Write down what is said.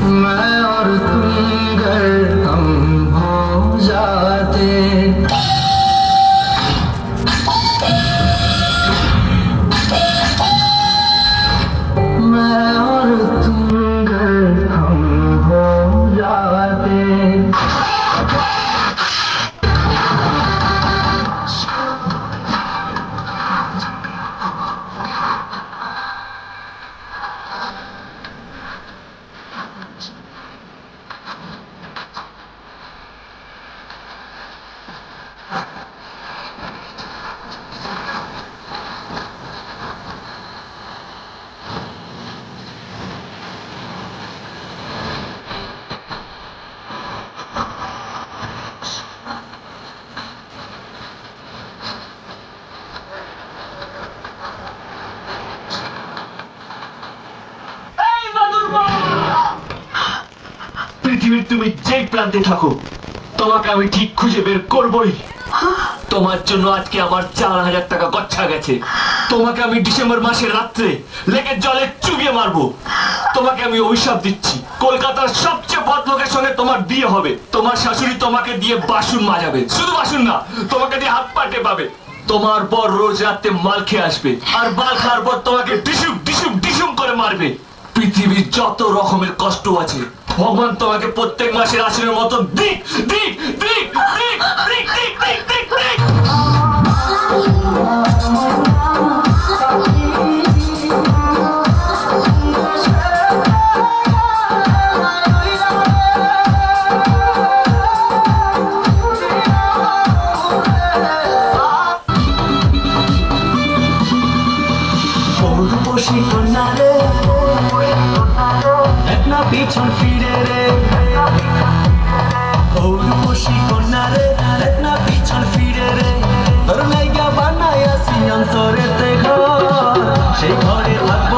मैं और तुम পৃথিবীর তুমি যে প্রান্তে থাকো, তোমাকে আমি ঠিক খুঁজে বের করবই। তোমার জন্য আজকে আমার চার হাজার টাকা গচ্ছা গেছে। তোমাকে আমি ডিসেম্বর মাসের রাত্রে লেকের জলে চুবিয়ে মারবো। তোমাকে আমি অভিশাপ দিচ্ছি। কলকাতার সবচেয়ে বদ লোকের সঙ্গে তোমার বিয়ে হবে। তোমার শাশুড়ি তোমাকে দিয়ে বাসন মাজাবে। শুধু বাসন না, তোমাকে দিয়ে হাত পাটে পাবে। তোমার পর রোজ রাতে মাল খেয়ে আসবে। আর মাল খাওয়ার পর তোমাকে ডিসুম ডিসুম ডিসুম করে মারবে। পৃথিবীর যত রকমের কষ্ট আছে ভগবান তোমাকে প্রত্যেক মাসে আসনের মতো দিক দিক দিক দিক দিক দিক দিক দিক দিক। দেখ না পিছন ফিরে রে। রূপসী কন্যা রে দেখ না পিছন ফিরে রে। তোর নাইকা বানাই আসি অন্তরেতে ঘর। সেই ঘরে থাকব